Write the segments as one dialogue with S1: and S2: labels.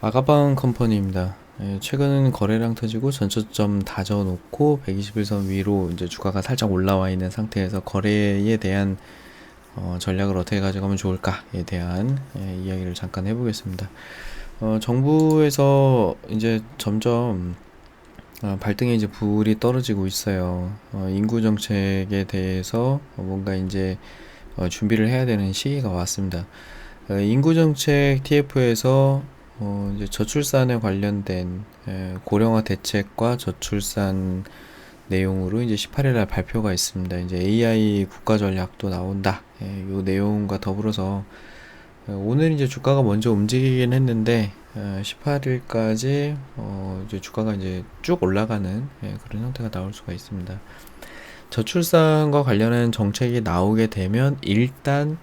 S1: 아가방 컴퍼니입니다. 예, 최근 거래량 터지고 전초점 다져놓고 121선 위로 이제 주가가 살짝 올라와 있는 상태에서 거래에 대한 어, 전략을 어떻게 가져가면 좋을까에 대한 예, 이야기를 잠깐 해보겠습니다. 어, 정부에서 이제 점점 어, 발등에 이제 불이 떨어지고 있어요. 어, 인구 정책에 대해서 뭔가 이제 어, 준비를 해야 되는 시기가 왔습니다. 어, 인구 정책 TF에서 어, 이제 저출산에 관련된 에, 고령화 대책과 저출산 내용으로 이제 18일 날 발표가 있습니다. 이제 AI 국가 전략도 나온다. 예, 요 내용과 더불어서 어, 오늘 이제 주가가 먼저 움직이긴 했는데 어, 18일까지 어, 이제 주가가 이제 쭉 올라가는 예, 그런 형태가 나올 수가 있습니다. 저출산과 관련한 정책이 나오게 되면 일단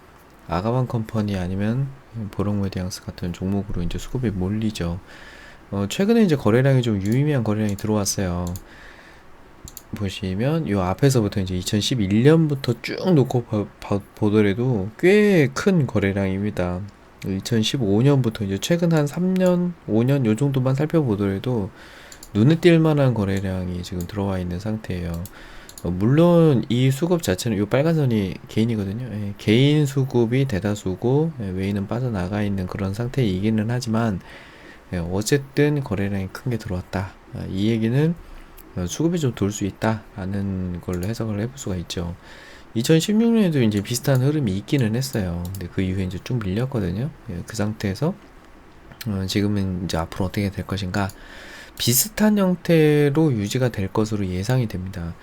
S1: 아가방 컴퍼니 아니면 보롱메디앙스 같은 종목으로 이제 수급이 몰리죠. 어, 최근에 이제 거래량이 좀 유의미한 거래량이 들어왔어요. 보시면 요 앞에서부터 이제 2011년부터 쭉 놓고 봐, 봐, 보더라도 꽤 큰 거래량입니다. 2015년부터 이제 최근 한 3년, 5년 요 정도만 살펴보더라도 눈에 띌 만한 거래량이 지금 들어와 있는 상태예요. 어, 물론 이 수급 자체는 이 빨간 선이 개인이거든요. 예, 개인 수급이 대다수고 예, 외인은 빠져나가 있는 그런 상태이기는 하지만 예, 어쨌든 거래량이 큰 게 들어왔다. 아, 이 얘기는 어, 수급이 좀 돌 수 있다라는 걸로 해석을 해볼 수가 있죠. 2016년에도 이제 비슷한 흐름이 있기는 했어요. 근데 그 이후에 이제 좀 밀렸거든요. 예, 그 상태에서 어, 지금은 이제 앞으로 어떻게 될 것인가 비슷한 형태로 유지가 될 것으로 예상이 됩니다.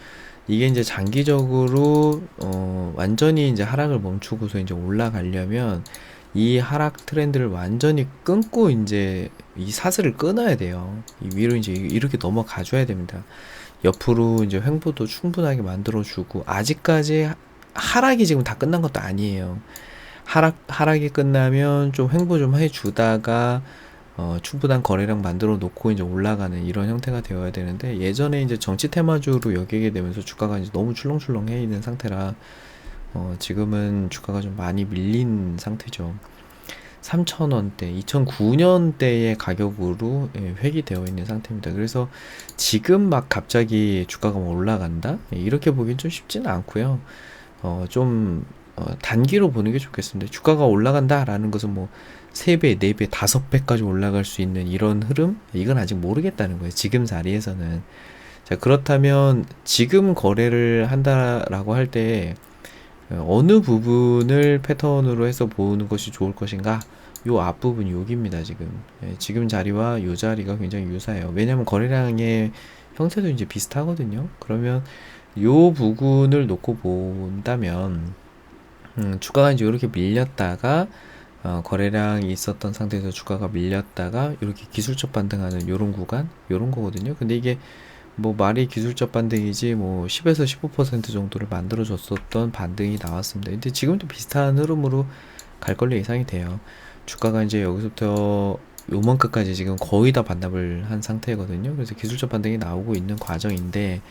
S1: 이게 이제 장기적으로 어 완전히 이제 하락을 멈추고서 이제 올라가려면 이 하락 트렌드를 완전히 끊고 이제 이 사슬을 끊어야 돼요. 이 위로 이제 이렇게 넘어가 줘야 됩니다. 옆으로 이제 횡보도 충분하게 만들어 주고 아직까지 하락이 지금 다 끝난 것도 아니에요. 하락 하락이 끝나면 좀 횡보 좀 해 주다가 어, 충분한 거래량 만들어 놓고 이제 올라가는 이런 형태가 되어야 되는데 예전에 이제 정치 테마주로 여기게 되면서 주가가 이제 너무 출렁출렁해 있는 상태라 어, 지금은 주가가 좀 많이 밀린 상태죠. 3,000원대, 2009년대의 가격으로 예, 회귀되어 있는 상태입니다. 그래서 지금 막 갑자기 주가가 올라간다? 예, 이렇게 보긴 좀 쉽지는 않고요. 어, 좀 어, 단기로 보는 게 좋겠습니다. 주가가 올라간다라는 것은 뭐 3배, 4배, 5배까지 올라갈 수 있는 이런 흐름? 이건 아직 모르겠다는 거예요. 지금 자리에서는. 자, 그렇다면 지금 거래를 한다라고 할 때 어느 부분을 패턴으로 해서 보는 것이 좋을 것인가? 요 앞부분이 여기입니다, 지금. 예, 지금 자리와 요 자리가 굉장히 유사해요. 왜냐면 거래량의 형태도 이제 비슷하거든요. 그러면 요 부분을 놓고 본다면, 음, 주가가 이제 이렇게 밀렸다가, 어, 거래량이 있었던 상태에서 주가가 밀렸다가 이렇게 기술적 반등하는 요런 구간 요런 거거든요. 근데 이게 뭐 말이 기술적 반등이지 뭐 10에서 15% 정도를 만들어 줬었던 반등이 나왔습니다. 근데 지금도 비슷한 흐름으로 갈 걸로 예상이 돼요. 주가가 이제 여기서부터 요만큼까지 지금 거의 다 반납을 한 상태거든요. 그래서 기술적 반등이 나오고 있는 과정인데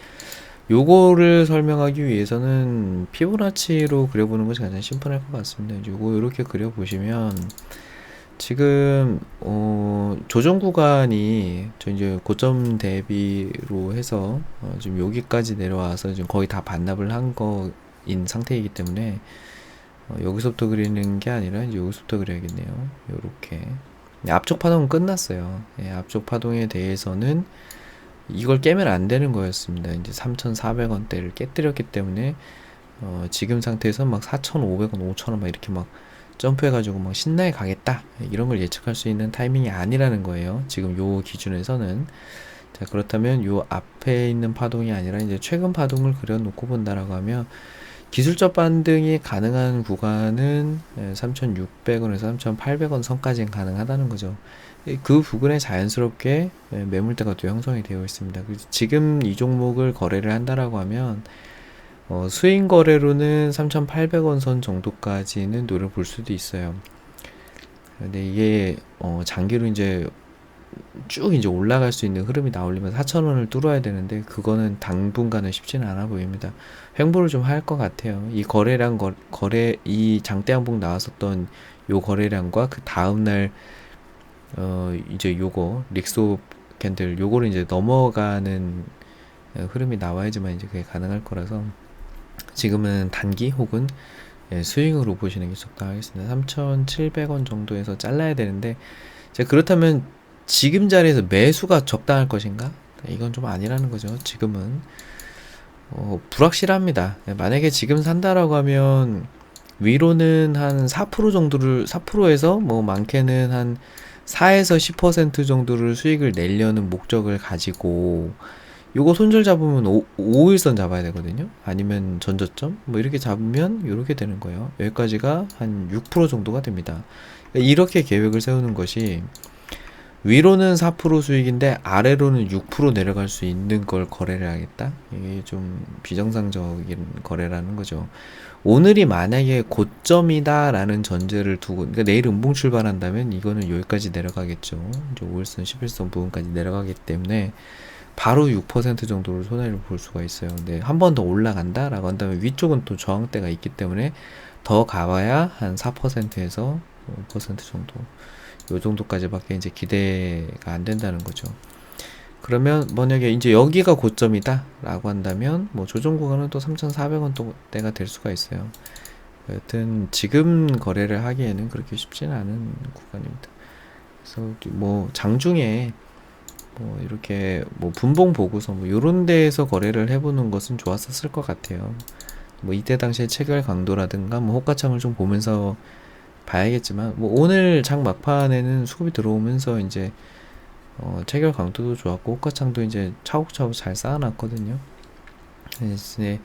S1: 요거를 설명하기 위해서는 피보나치로 그려보는 것이 가장 심플할 것 같습니다. 요거 이렇게 그려보시면 지금 어 조정 구간이 저 이제 고점 대비로 해서 어 지금 여기까지 내려와서 지금 거의 다 반납을 한 거인 상태이기 때문에 어 여기서부터 그리는 게 아니라 이제 여기서부터 그려야겠네요. 요렇게 앞쪽 파동은 끝났어요. 예, 앞쪽 파동에 대해서는 이걸 깨면 안 되는 거였습니다. 이제 3,400원대를 깨뜨렸기 때문에 어, 지금 상태에서 막 4,500원, 5,000원 막 이렇게 막 점프해가지고 막 신나게 가겠다 이런 걸 예측할 수 있는 타이밍이 아니라는 거예요. 지금 요 기준에서는 자 그렇다면 요 앞에 있는 파동이 아니라 이제 최근 파동을 그려놓고 본다라고 하면 기술적 반등이 가능한 구간은 3,600원에서 3,800원 선까지는 가능하다는 거죠. 그 부분에 자연스럽게 매물대가 또 형성이 되어 있습니다. 지금 이 종목을 거래를 한다라고 하면 어, 스윙 거래로는 3,800원 선 정도까지는 노려볼 수도 있어요. 근데 이게 어, 장기로 이제 쭉 이제 올라갈 수 있는 흐름이 나오려면 4,000원을 뚫어야 되는데 그거는 당분간은 쉽지는 않아 보입니다. 횡보를 좀 할 것 같아요. 이 거래량 거, 거래 이 장대 항복 나왔었던 요 거래량과 그 다음 날 어 이제 요거 릭소 캔들 요거를 이제 넘어가는 어, 흐름이 나와야지만 이제 그게 가능할 거라서 지금은 단기 혹은 예, 스윙으로 보시는 게 적당하겠습니다. 3,700원 정도에서 잘라야 되는데 자 그렇다면 지금 자리에서 매수가 적당할 것인가? 이건 좀 아니라는 거죠. 지금은 어, 불확실합니다. 예, 만약에 지금 산다라고 하면 위로는 한 4% 정도를 4%에서 뭐 많게는 한 4에서 10% 정도를 수익을 내려는 목적을 가지고 요거 손절 잡으면 5, 5일선 잡아야 되거든요. 아니면 전저점 뭐 이렇게 잡으면 이렇게 되는 거예요. 여기까지가 한 6% 정도가 됩니다. 이렇게 계획을 세우는 것이 위로는 4% 수익인데 아래로는 6% 내려갈 수 있는 걸 거래를 하겠다. 이게 좀 비정상적인 거래라는 거죠. 오늘이 만약에 고점이다라는 전제를 두고 그러니까 내일 음봉 출발한다면 이거는 여기까지 내려가겠죠. 이제 5일선, 11선 부분까지 내려가기 때문에 바로 6% 정도로 손해를 볼 수가 있어요. 근데 한 번 더 올라간다라고 한다면 위쪽은 또 저항대가 있기 때문에 더 가봐야 한 4%에서 5% 정도 요 정도까지밖에 이제 기대가 안 된다는 거죠. 그러면 만약에 이제 여기가 고점이다 라고 한다면 뭐 조정 구간은 또 3,400원 또 때가 될 수가 있어요. 여튼 지금 거래를 하기에는 그렇게 쉽지는 않은 구간입니다. 그래서 뭐 장중에 뭐 이렇게 뭐 분봉 보고서 뭐 요런 데에서 거래를 해보는 것은 좋았었을 것 같아요. 뭐 이때 당시에 체결 강도라든가 뭐 호가창을 좀 보면서 봐야겠지만 뭐 오늘 장 막판에는 수급이 들어오면서 이제 어, 체결 강도도 좋았고 호가창도 이제 차곡차곡 잘 쌓아놨거든요. 이제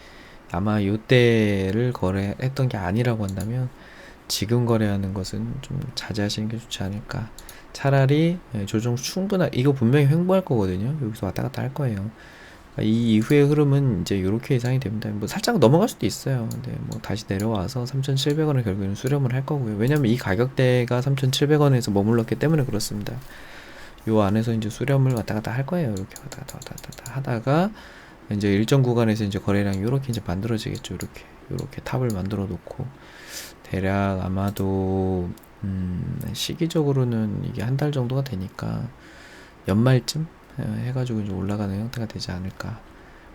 S1: 아마 요때를 거래했던 게 아니라고 한다면 지금 거래하는 것은 좀 자제하시는 게 좋지 않을까. 차라리 예, 조정 충분한 이거 분명히 횡보할 거거든요. 여기서 왔다 갔다 할 거예요. 이 이후의 흐름은 이제 이렇게 예상이 됩니다. 뭐 살짝 넘어갈 수도 있어요. 근데 뭐 다시 내려와서 3,700원을 결국에는 수렴을 할 거고요. 왜냐면 이 가격대가 3,700원에서 머물렀기 때문에 그렇습니다. 요 안에서 이제 수렴을 왔다 갔다 할 거예요. 이렇게 왔다 갔다 왔다 갔다 하다가 이제 일정 구간에서 이제 거래량이 이렇게 이제 만들어지겠죠. 이렇게 이렇게 탑을 만들어 놓고 대략 아마도 음, 시기적으로는 이게 한 달 정도가 되니까 연말쯤 어, 해가지고 이제 올라가는 형태가 되지 않을까.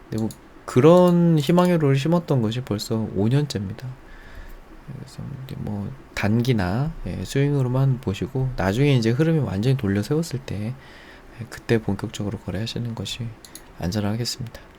S1: 근데 뭐 그런 희망회로를 심었던 것이 벌써 5년째입니다. 그래서 뭐 단기나 예, 스윙으로만 보시고 나중에 이제 흐름이 완전히 돌려 세웠을 때 예, 그때 본격적으로 거래하시는 것이 안전하겠습니다.